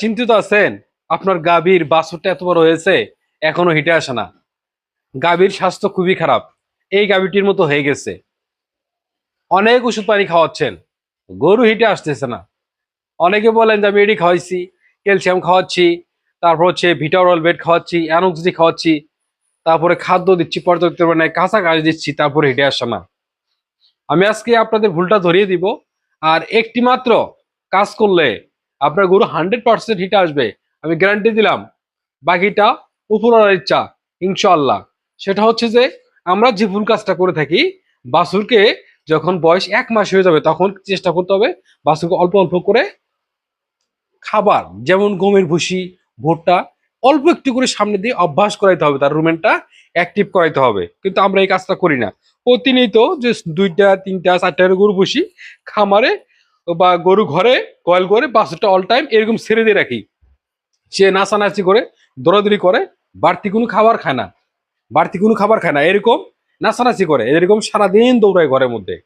চিন্তিত আছেন? আপনার গাভীর বাছুরটা এত বড় হয়েছে, এখনও হিটে আসে না। গাভীর স্বাস্থ্য খুবই খারাপ। এই গাভীটির মতো হয়ে গেছে। অনেক ওষুধ পানি খাওয়াচ্ছেন। গরু হিটে আসতেছে না। অনেকে বলেন যে, আমি এডি খাওয়াইছি, ক্যালসিয়াম খাওয়াচ্ছি, তারপর হচ্ছে ভিটারল বেড খাওয়াচ্ছি অ্যানোক্সিডি খাওয়াচ্ছি, তারপরে খাদ্য দিচ্ছি, পর্যাপ্ত মানে কাঁচা কাজ দিচ্ছি, তারপরে হেঁটে আসে না। আমি আজকে আপনাদের ভুলটা ধরিয়ে দিব। আর একটি মাত্র কাজ করলে আপনার গরু হান্ড্রেড পার্সেন্ট হিটে আসবে। আমি গ্যারান্টি দিলাম, বাকিটা উপরওয়ালার ইচ্ছা ইনশাল্লাহ সেটা হচ্ছে যে, আমরা যে ভুল কাজটা করে থাকি বাসুরকে যখন বয়স এক মাস হয়ে যাবে, তখন চেষ্টা করতে হবে বাসুরকে অল্প অল্প করে খাবার, যেমন গমের ভুসি, ভুট্টা, অল্প একটু করে সামনে দিয়ে অভ্যাস করাইতে হবে, তার রুমেনটা অ্যাক্টিভ করাইতে হবে। কিন্তু আমরা এই কাজটা করি না। প্রতিনিয়ত যে দুইটা, তিনটা, চারটা গরু পুষি খামারে বা গরু ঘরে, কয়েল করে বাছুরটা অল টাইম এরকম ছেড়ে দিয়ে রাখি। সে নাচানাচি করে, দৌড়াদৌড়ি করে, বাড়তি কোনো খাবার খায় না। বাড়তি কোনো খাবার খায় না, এরকম নাচানাচি করে, এরকম সারাদিন দৌড়ায় ঘরের মধ্যে।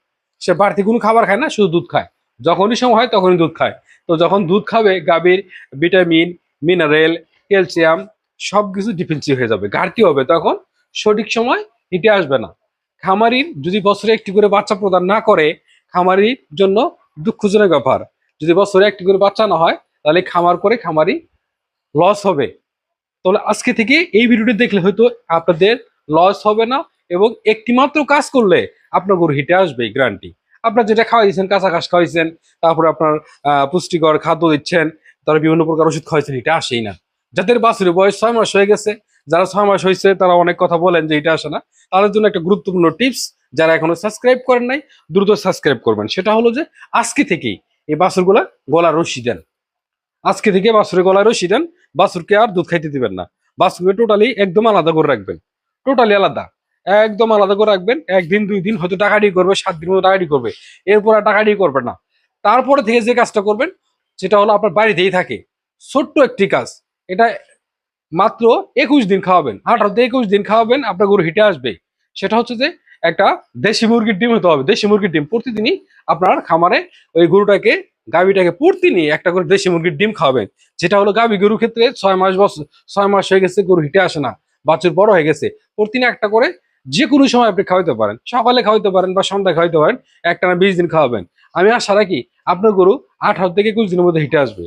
সে বাড়তি কোনো খাবার খায় না, শুধু দুধ খায়। যখনই সময় হয় তখনই দুধ খায়। তো যখন দুধ খাবে, গাভীর, ভিটামিন মিনারেল ক্যালসিয়াম সব কিছু ডিফেন্সিভ হয়ে যাবে, ঘাটতি হবে। তখন সঠিক সময় হিটে আসবে না। খামারির যদি বছরে একটি করে বাচ্চা প্রদান না করে, খামারির জন্য দুঃখজনক ব্যাপার। যদি বছরে একটি করে বাচ্চা না হয়, তাহলে খামার করে খামারি লস হবে। তাহলে আজকে থেকে এই ভিডিওটি দেখলে হয়তো আপনাদের লস হবে না এবং একটি মাত্র কাজ করলে আপনার গরু হিটে আসবে গ্যারান্টি আপনার যেটা খাওয়াইছেন কাঁচা ঘাস খাওয়াইছেন, তারপরে আপনার পুষ্টিকর খাদ্য দিচ্ছেন, তারা বিভিন্ন প্রকার ওষুধ খাওয়াইছেন, এটা আসেই না। যাদের বাছুরের বয়স ছয় মাস হয়ে গেছে, যারা ছয় মাস হয়েছে, তারা অনেক কথা বলেন যে এটা আসে না। তাদের জন্য একটা গুরুত্বপূর্ণ টিপস যারা এখনও সাবস্ক্রাইব করেন নাই, দ্রুত সাবস্ক্রাইব করবেন। সেটা হলো যে, আজকে থেকেই এই বাছুরগুলা গলা রশি দেন। আজকে থেকে বাছুরের গলায় রশি দেন, বাছুরকে আর দুধ খাইতে দিবেন না। বাছুরকে টোটালি একদম আলাদা করে রাখবেন। টোটালি আলাদা। একদম আলাদা করে রাখবেন। একদিন, দুই দিন হয়তো টাকাটি করবে, সাত দিন মতো টাকাটি করবে। এরপর আর টাকাটি করবে না। তারপরে থেকে যে কাজটা করবেন, সেটা হলো আপনার বাড়িতেই থাকে। ছোট্ট একটি কাজ। এটা মাত্র একুশ দিন খাওয়াবেন। আঠারো থেকে একুশ দিন খাওয়াবেন, আপনার গরু হিটে আসবে। সেটা হচ্ছে যে একটা দেশি মুরগির ডিম হতে হবে, দেশি মুরগির ডিম। প্রতিদিনই আপনার খামারে ওই গরুটাকে, গাভীটাকে প্রতিদিনই একটা করে দেশি মুরগির ডিম খাওয়াবেন। যেটা হলো গাভী গরুর ক্ষেত্রে ছয় মাস বছর ছয় মাস হয়ে গেছে গরু হিটে আসে না, বাছুর বড় হয়ে গেছে। প্রতিদিন একটা করে যে কোনো সময় আপনি খাওয়াইতে পারেন। সকালে খাওয়াইতে পারেন বা সন্ধ্যায় খাওয়াইতে পারেন, একটা না বিশ দিন খাওয়াবেন। আমি আশা রাখি আপনার গরু আঠারো থেকে একুশ দিনের মধ্যে হিটে আসবে।